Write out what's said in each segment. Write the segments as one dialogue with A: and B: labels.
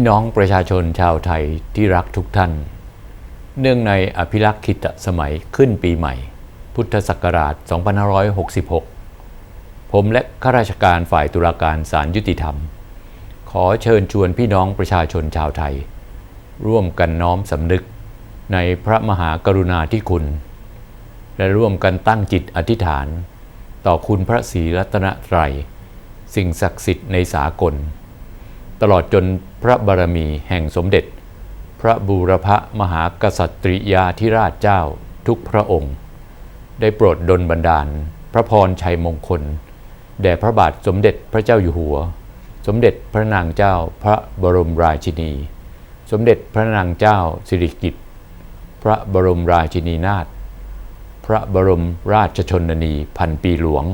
A: พี่น้องประชาชนชาวไทยที่รักทุกท่าน เนื่องในอภิรักษ์คิตสมัยขึ้นปีใหม่ พุทธศักราช 2566 ผมและข้าราชการฝ่ายตุลาการศาลยุติธรรม ขอเชิญชวนพี่น้องประชาชนชาวไทย ร่วมกันน้อมสำนึกในพระมหากรุณาธิคุณ และร่วมกันตั้งจิตอธิษฐาน ต่อคุณพระศรีรัตนตรัย สิ่งศักดิ์สิทธิ์ในสากล ตลอดจนพระบารมีแห่งสมเด็จ พระบูรพมหากษัตริยาธิราชเจ้าทุกพระองค์ ได้โปรดดลบันดาล พระพรชัยมงคล แด่พระบาทสมเด็จพระเจ้าอยู่หัว สมเด็จพระนางเจ้าพระบรมราชินี สมเด็จพระนางเจ้าสิริกิติ์พระบรมราชินีนาถพระบรมราชชนนีพันปีหลวง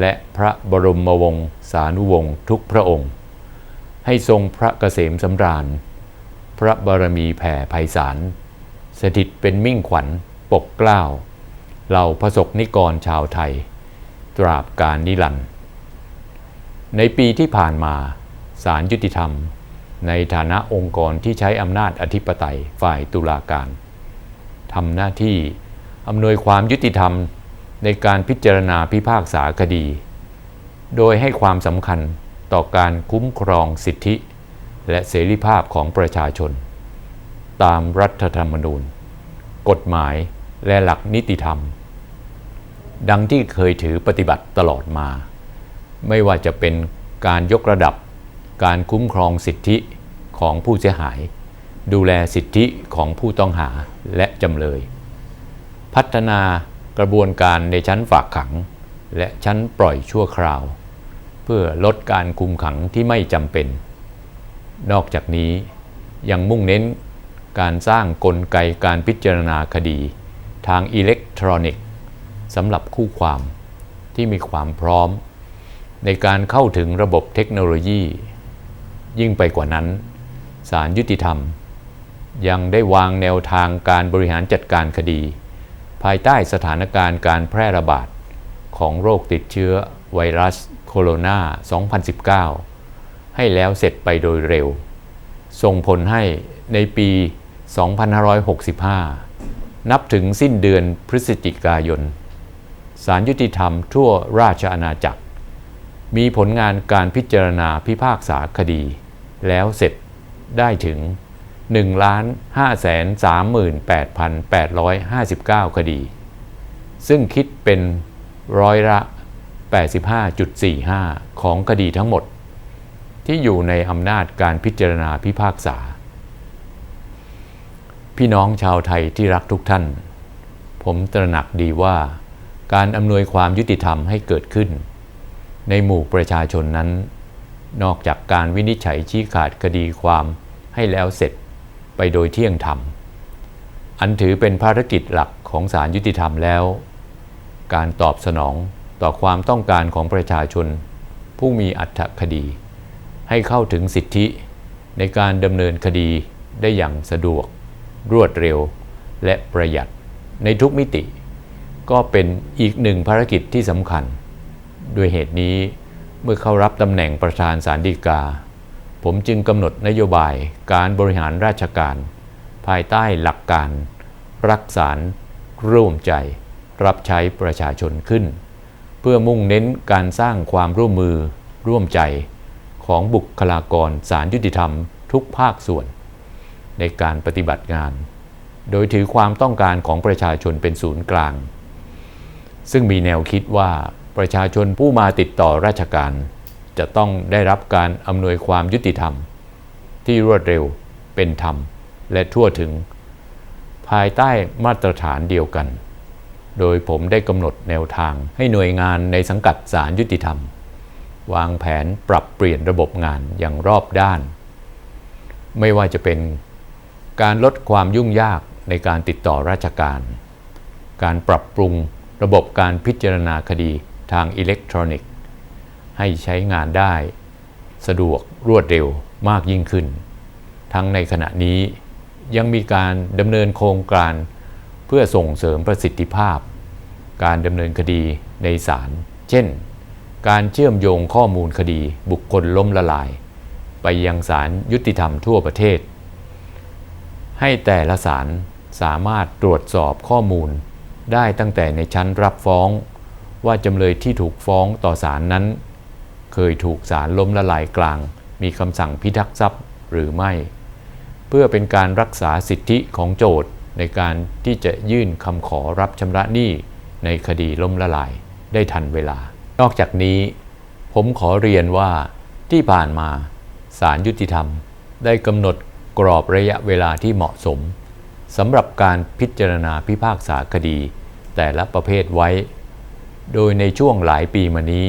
A: และพระบรมวงศานุวงศ์ทุกพระองค์ ให้ทรงพระเกษมสำราญ พระบารมีแผ่ไพศาลสถิตเป็นมิ่งขวัญปกเกล้าเหล่าพระสกนิกรชาวไทย ตราบการนิรันดร์ในปีที่ผ่านมาศาลยุติธรรม ในฐานะองค์กรที่ใช้อำนาจอธิปไตยฝ่ายตุลาการทำหน้าที่อำนวยความยุติธรรมในการพิจารณาพิพากษาคดี โดยให้ความสำคัญ ต่อการคุ้มครองสิทธิ และเสรีภาพของประชาชน ตามรัฐธรรมนูญ กฎหมายและหลักนิติธรรม ดังที่เคยถือปฏิบัติตลอดมา ไม่ว่าจะเป็นการยกระดับ การคุ้มครองสิทธิของผู้เสียหาย ดูแลสิทธิของผู้ต้องหาและจำเลย พัฒนากระบวนการในชั้นฝากขัง และชั้นปล่อยชั่วคราว เพื่อลดการคุมขังที่ไม่จำเป็น นอกจากนี้ยังมุ่งเน้นการสร้างกลไกการพิจารณาคดี ทางอิเล็กทรอนิกส์สำหรับคู่ความที่มีความพร้อม ในการเข้าถึงระบบเทคโนโลยี ยิ่งไปกว่านั้นศาลยุติธรรม ยังได้วางแนวทางการบริหารจัดการคดี ภายใต้สถานการณ์การแพร่ระบาดของโรคติดเชื้อ ไวรัสโคโรนา 2019 ให้แล้วเสร็จไปโดยเร็ว ส่งผลให้ในปี 2565 นับถึงสิ้นเดือนพฤศจิกายนศาลยุติธรรมทั่วราชอาณาจักร มีผลงานการพิจารณาพิพากษาคดี แล้วเสร็จได้ถึง 1,538,859 คดี ซึ่งคิดเป็นร้อยละ 85.45 ของคดีทั้งหมด ที่อยู่ในอำนาจการพิจารณาพิพากษา พี่น้องชาวไทยที่รักทุกท่าน ผมตระหนักดีว่า การอำนวยความยุติธรรมให้เกิดขึ้น ในหมู่ประชาชนนั้น นอกจากการวินิจฉัยชี้ขาดคดีความให้แล้วเสร็จไปโดยเที่ยงธรรม อันถือเป็นภารกิจหลักของศาลยุติธรรมแล้ว การตอบสนอง ต่อความต้องการของประชาชน ผู้มีอัตคดี ให้เข้าถึงสิทธิในการดำเนินคดีได้อย่างสะดวก รวดเร็ว และประหยัดในทุกมิติ ก็เป็นอีกหนึ่งภารกิจที่สำคัญ ด้วยเหตุนี้เมื่อเข้ารับตำแหน่งประธานศาลฎีกา ผมจึงกำหนดนโยบายการบริหารราชการ ภายใต้หลักการ รักษาร่วมใจ รับใช้ประชาชนขึ้น เพื่อมุ่งเน้นการสร้างความร่วมมือร่วมใจของบุคลากรศาลยุติธรรมทุกภาคส่วน ในการปฏิบัติงาน โดยถือความต้องการของประชาชนเป็นศูนย์กลาง ซึ่งมีแนวคิดว่าประชาชนผู้มาติดต่อราชการ จะต้องได้รับการอำนวยความยุติธรรม ที่รวดเร็วเป็นธรรม และทั่วถึง ภายใต้มาตรฐานเดียวกัน โดยผมได้กำหนดแนวทางให้หน่วยงานในสังกัดศาลยุติธรรม วางแผนปรับเปลี่ยนระบบงานอย่างรอบด้าน ไม่ว่าจะเป็นการลดความยุ่งยากในการติดต่อราชการ การปรับปรุงระบบการพิจารณาคดีทางอิเล็กทรอนิกส์ ให้ใช้งานได้ สะดวกรวดเร็วมากยิ่งขึ้น ทั้งในขณะนี้ยังมีการดำเนินโครงการ เพื่อส่งเสริมประสิทธิภาพ การดำเนินคดีในศาล เช่น การเชื่อมโยงข้อมูลคดีบุคคลล้มละลาย ไปยังศาลยุติธรรมทั่วประเทศ ให้แต่ละศาลสามารถตรวจสอบข้อมูล ได้ตั้งแต่ในชั้นรับฟ้อง ว่าจำเลยที่ถูกฟ้องต่อศาลนั้น เคยถูกศาลล้มละลายกลาง มีคำสั่งพิทักษ์ทรัพย์หรือไม่ เพื่อเป็นการรักษาสิทธิของโจทย์ ในการที่จะยื่นคำขอรับชำระหนี้ในคดีล้มละลายได้ทันเวลา นอกจากนี้ ผมขอเรียนว่าที่ผ่านมาศาลยุติธรรม ได้กำหนดกรอบระยะเวลาที่เหมาะสมสำหรับการพิจารณาพิพากษาคดี แต่ละประเภทไว้ โดยในช่วงหลายปีมานี้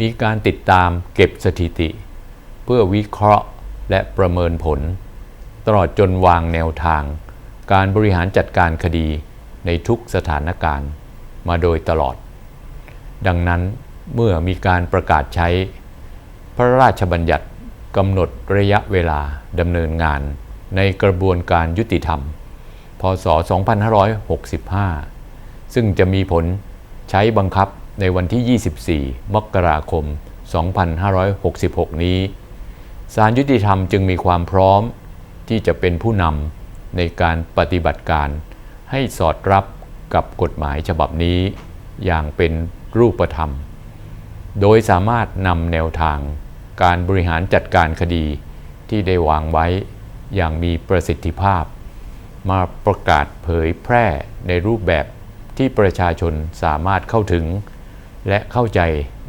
A: มีการติดตามเก็บสถิติ เพื่อวิเคราะห์และประเมินผล ตลอดจนวางแนวทาง การบริหารจัดการคดีในทุกสถานการณ์มาโดยตลอด ดังนั้นเมื่อมีการประกาศใช้ พระราชบัญญัติกำหนดระยะเวลาดำเนินงานในกระบวนการยุติธรรม พศ 2565 ซึ่งจะมีผลใช้บังคับในวันที่ 24 มกราคม 2566 นี้ ศาลยุติธรรมจึงมีความพร้อมที่จะเป็นผู้นำ ในการปฏิบัติการให้สอดรับกับกฎหมายฉบับนี้อย่างเป็นรูปธรรม โดยสามารถนำแนวทางการบริหารจัดการคดีที่ได้วางไว้อย่างมีประสิทธิภาพ มาประกาศเผยแพร่ในรูปแบบที่ประชาชนสามารถเข้าถึง และเข้าใจ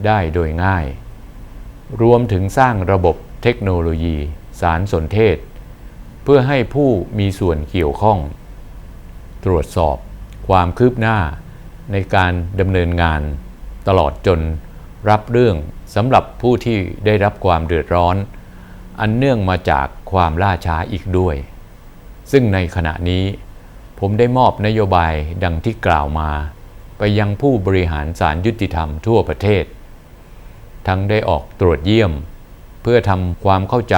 A: ได้โดยง่าย รวมถึงสร้างระบบเทคโนโลยี สารสนเทศ เพื่อให้ผู้มีส่วนเกี่ยวข้อง ตรวจสอบความคืบหน้าในการดำเนินงาน ตลอดจนรับเรื่องสำหรับผู้ที่ได้รับความเดือดร้อน อันเนื่องมาจากความล่าช้าอีกด้วย ซึ่งในขณะนี้ ผมได้มอบนโยบายดังที่กล่าวมา ไปยังผู้บริหารศาลยุติธรรมทั่วประเทศ ทั้งได้ออกตรวจเยี่ยม เพื่อทำความเข้าใจ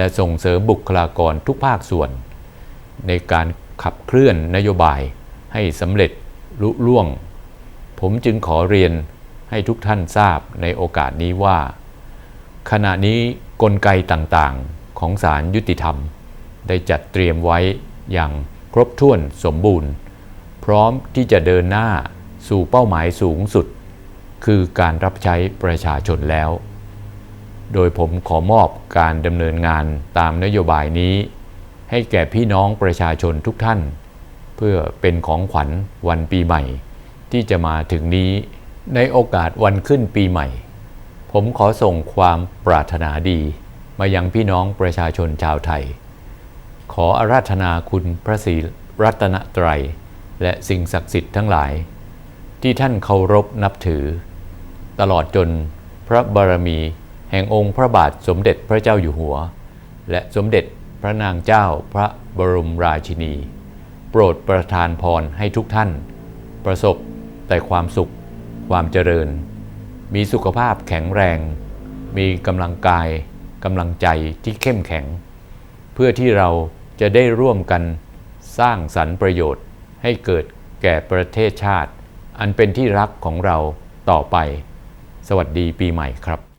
A: และส่งเสริมบุคลากรทุกภาคส่วน ในการขับเคลื่อนนโยบายให้สำเร็จลุล่วง ผมจึงขอเรียนให้ทุกท่านทราบในโอกาสนี้ว่า ขณะนี้กลไกต่างๆของศาลยุติธรรม ได้จัดเตรียมไว้อย่างครบถ้วนสมบูรณ์ พร้อมที่จะเดินหน้าสู่เป้าหมายสูงสุด คือการรับใช้ประชาชนแล้ว โดยผมขอมอบการดำเนินงานตามนโยบายนี้ ให้แก่พี่น้องประชาชนทุกท่าน เพื่อเป็นของขวัญวันปีใหม่ ที่จะมาถึงนี้ในโอกาสวันขึ้นปีใหม่ ผมขอส่งความปรารถนาดี มายังพี่น้องประชาชนชาวไทย ขออาราธนาคุณพระศรีรัตนตรัย และสิ่งศักดิ์สิทธิ์ทั้งหลาย ที่ท่านเคารพนับถือ ตลอดจนพระบารมี แห่งองค์พระบาทสมเด็จพระเจ้าอยู่หัว และสมเด็จพระนางเจ้าพระบรมราชินี โปรดประทานพรให้ทุกท่าน ประสบแต่ความสุข ความเจริญ มีสุขภาพแข็งแรง มีกำลังกายกำลังใจที่เข้มแข็ง เพื่อที่เราจะได้ร่วมกันสร้างสรรค์ประโยชน์ให้เกิดแก่ประเทศชาติ อันเป็นที่รักของเราต่อไป สวัสดีปีใหม่ครับ